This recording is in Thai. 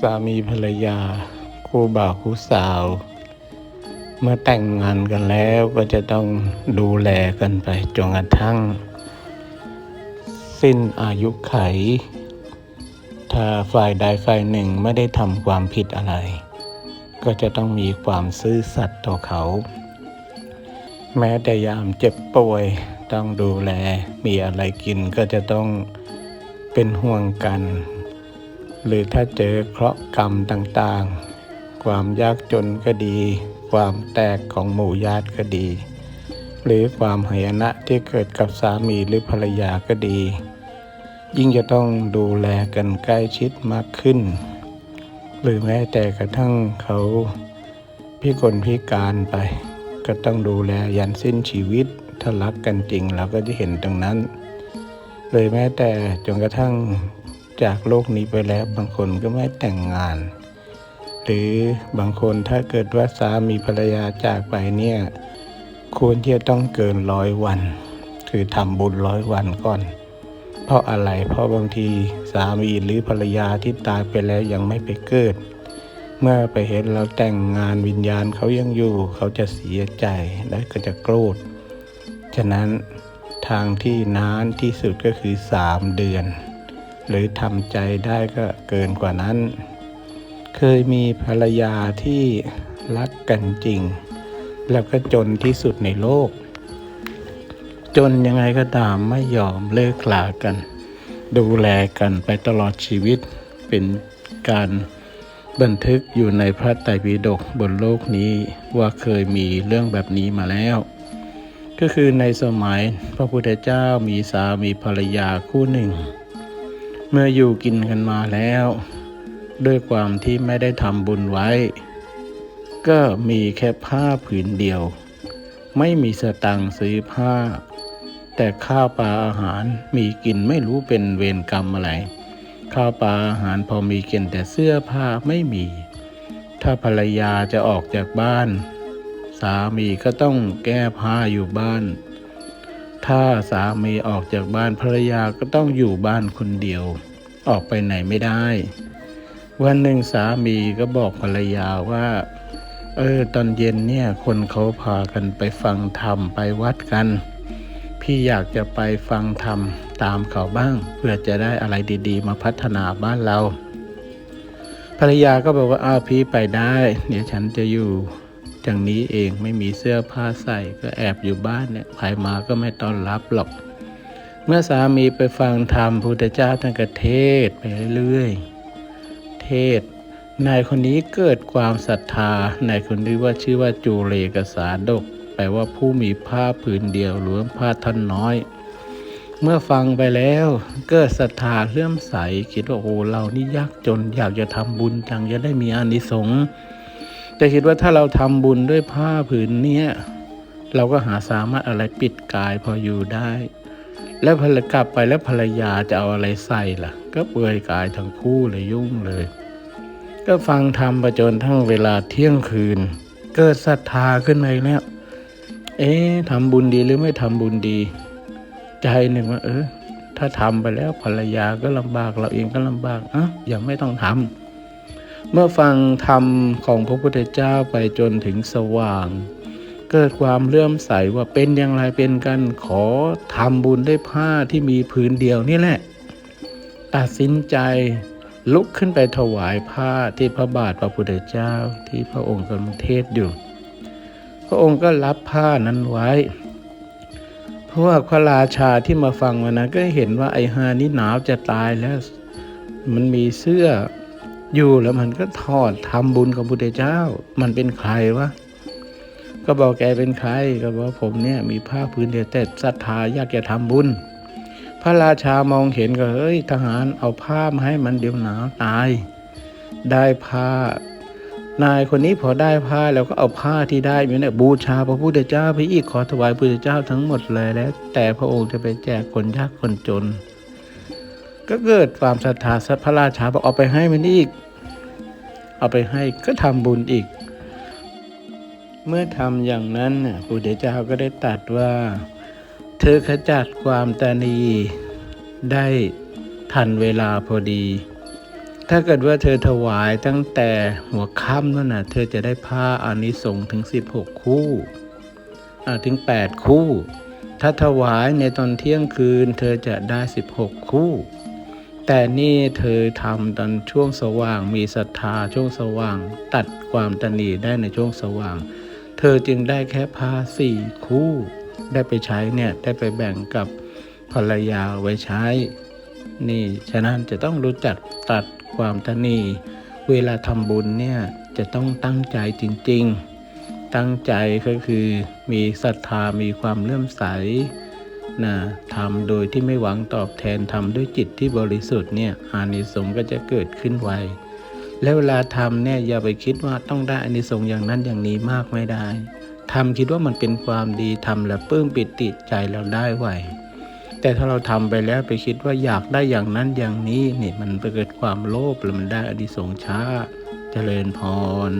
สามีภรรยา คู่บ่าวคู่สาว เมื่อแต่งงานกันแล้วก็จะต้องดูแลกันไปจนกระทั่ง สิ้นอายุไข ถ้าฝ่ายใดฝ่ายหนึ่งไม่ได้ทำความผิดอะไร ก็จะต้องมีความซื่อสัตย์ต่อเขา แม้แต่ยามเจ็บป่วย ต้องดูแล มีอะไรกินก็จะต้องเป็นห่วงกัน หรือถ้าเจอเคราะห์กรรมต่างๆ ความยากจนก็ดี ความแตกของหมู่ญาติก็ดี หรือความหายนะที่เกิดกับสามีหรือภรรยาก็ดี ยิ่งจะต้องดูแลกันใกล้ชิดมากขึ้น หรือแม้แต่กระทั่งเขาพิกลพิการไป ก็ต้องดูแลยันสิ้นชีวิต ถ้ารักกันจริงเราก็จะเห็นตรงนั้น เลยแม้แต่จนกระทั่งจากโลกนี้ไปแล้วบางคนก็ไม่แต่งงาน หรือบางคนถ้าเกิดว่าสามีภรรยาจากไปเนี่ยควรที่จะต้องเกินร้อยวัน คือทำบุญร้อยวันก่อน เพราะอะไรเพราะบางทีสามีหรือภรรยาที่ตายไปแล้วยังไม่ไปเกิด เมื่อไปเห็นเราแต่งงานวิญญาณเขายังอยู่ เขาจะเสียใจและก็จะโกรธ ฉะนั้นทางที่นานที่สุดก็คือสามเดือน หรือทำใจได้ก็เกินกว่านั้น เคยมีภรรยาที่รักกันจริง แล้วก็จนที่สุดในโลก จนยังไงก็ตามไม่ยอมเลิกลากัน ดูแลกันไปตลอดชีวิตเป็นการ บันทึกอยู่ในพระไตรปิฎกบนโลกนี้ว่าเคยมีเรื่องแบบนี้มาแล้ว ก็คือในสมัยพระพุทธเจ้ามีสามีภรรยาคู่หนึ่ง เมื่ออยู่กินกันมาแล้ว ด้วยความที่ไม่ได้ทำบุญไว้ ก็มีแค่ผ้าผืนเดียว ไม่มีสตังค์ซื้อผ้า แต่ข้าวปลาอาหารมีกินไม่รู้เป็นเวรกรรมอะไร ข้าวปลาอาหารพอมีกินแต่เสื้อผ้าไม่มี ถ้าภรรยาจะออกจากบ้าน สามีก็ต้องแก้ผ้าอยู่บ้าน ถ้าสามีออกจากบ้านภรรยาก็ต้องอยู่บ้านคนเดียว ออกไปไหนไม่ได้ วันหนึ่งสามีก็บอกภรรยาว่าเออตอนเย็นเนี่ยคนเขาพากันไปฟังธรรมไปวัดกัน พี่อยากจะไปฟังธรรม ตามเขาบ้าง เพื่อจะได้อะไรดีๆ มาพัฒนาบ้านเรา ภรรยาก็บอกว่าอ้าวพี่ไปได้ เดี๋ยวฉันจะอยู่อย่างนี้เองไม่มีเสื้อผ้าใส่ก็แอบอยู่บ้านเนี่ยใครมาก็ไม่ต้อนรับหรอก เมื่อสามีไปฟังธรรมพุทธเจ้าท่านก็เทศไปเรื่อยๆเทศนายคนนี้เกิดความศรัทธานายคนนี้ว่าชื่อว่าจูเลกสาดก แปลว่าผู้มีผ้าผืนเดียวหรือว่าผ้าท่านน้อย เมื่อฟังไปแล้ว เกิดศรัทธาเลื่อมใส คิดว่าโอ้เรานี่ยากจนอยากจะทำบุญจังจะได้มีอานิสงส์แต่คิดว่าถ้าเราทำบุญด้วยผ้าผืนเนี้ยเราก็หาสามารถอะไรปิดกายพออยู่ได้ แล้วพอกลับไปแล้วภรรยาจะเอาอะไรใส่ล่ะ ก็เปลือยกายทั้งคู่เลยยุ่งเลย ก็ฟังธรรมไปจนทั้งเวลาเที่ยงคืน เกิดศรัทธาขึ้นมาแล้ว เอ๊ะทำบุญดีหรือไม่ทำบุญดี ใจหนึ่งว่าเออ ถ้าทำไปแล้วภรรยาก็ลำบากเราเองก็ลำบากอะยังไม่ต้องทำเมื่อฟังธรรมของพระพุทธเจ้าไปจนถึงสว่าง เกิดความเลื่อมใสว่าเป็นอย่างไรเป็นกันขอทำบุญได้ผ้าที่มีผืนเดียวนี่แหละ ตัดสินใจลุกขึ้นไปถวายผ้าที่พระบาทพระพุทธเจ้าที่พระองค์กำลังเทศอยู่ พระองค์ก็รับผ้านั้นไว้ เพราะว่าพระราชาที่มาฟังวันนั้นก็เห็นว่าไอ้ฮานี่หนาวจะตายแล้ว มันมีเสื้ออยู่แล้วมันก็ถอดทำบุญกับพุทธเจ้า มันเป็นใครวะก็บอกแกเป็นใครก็บอกผมเนี่ยมีผ้าพื้นเดียวแต่ศรัทธาอยากจะทำบุญ พระราชามองเห็นก็เฮ้ยทหารเอาผ้ามาให้มันเดี๋ยวหนาวตาย ได้ผ้า นายคนนี้พอได้ผ้าแล้วก็เอาผ้าที่ได้อยู่เนี่ยบูชาพระพุทธเจ้าไปอีกขอถวายพระพุทธเจ้าทั้งหมดเลยแล้ว แต่พระองค์จะไปแจกคนยากคนจน ก็เกิดความศรัทธาพระราชาบอกเอาไปให้มันอีก เอาไปให้ก็ทำบุญอีก เมื่อทำอย่างนั้นน่ะพระพุทธเจ้าก็ได้ตรัสว่า เธอขจัดความตานีได้ทันเวลาพอดี ถ้าเกิดว่าเธอถวายตั้งแต่หัวค่ำนั่นนะเธอจะได้ผ้าอานิสงส์ถึง 16 คู่ถึง 8 คู่ ถ้าถวายในตอนเที่ยงคืน เธอจะได้ 16 คู่ แต่นี่เธอทำตอนช่วงสว่างมีศรัทธาช่วงสว่าง ตัดความตนีได้ในช่วงสว่าง เธอจึงได้แค่ผ้าสี่คู่ ได้ไปใช้เนี่ยได้ไปแบ่งกับภรรยาไว้ใช้ นี่ฉะนั้นจะต้องรู้จักตัด ความตนี เวลาทำบุญเนี่ยจะต้องตั้งใจจริง ๆ ตั้งใจก็คือมีศรัทธามีความเลื่อมใสนะทำโดยที่ไม่หวังตอบแทนทำด้วยจิตที่บริสุทธิ์เนี่ยอานิสงส์ก็จะเกิดขึ้นไวแล้วเวลาทำเนี่ยอย่าไปคิดว่าต้องได้อานิสงส์อย่างนั้นอย่างนี้มากไม่ได้ทำคิดว่ามันเป็นความดีทำแล้วปลื้มปิติใจเราได้ไว แต่ถ้าเราทำไปแล้วไปคิดว่าอยากได้อย่างนั้นอย่างนี้นี่มันไปเกิดความโลภแล้วมันได้อดิสงช้าจเจริญพร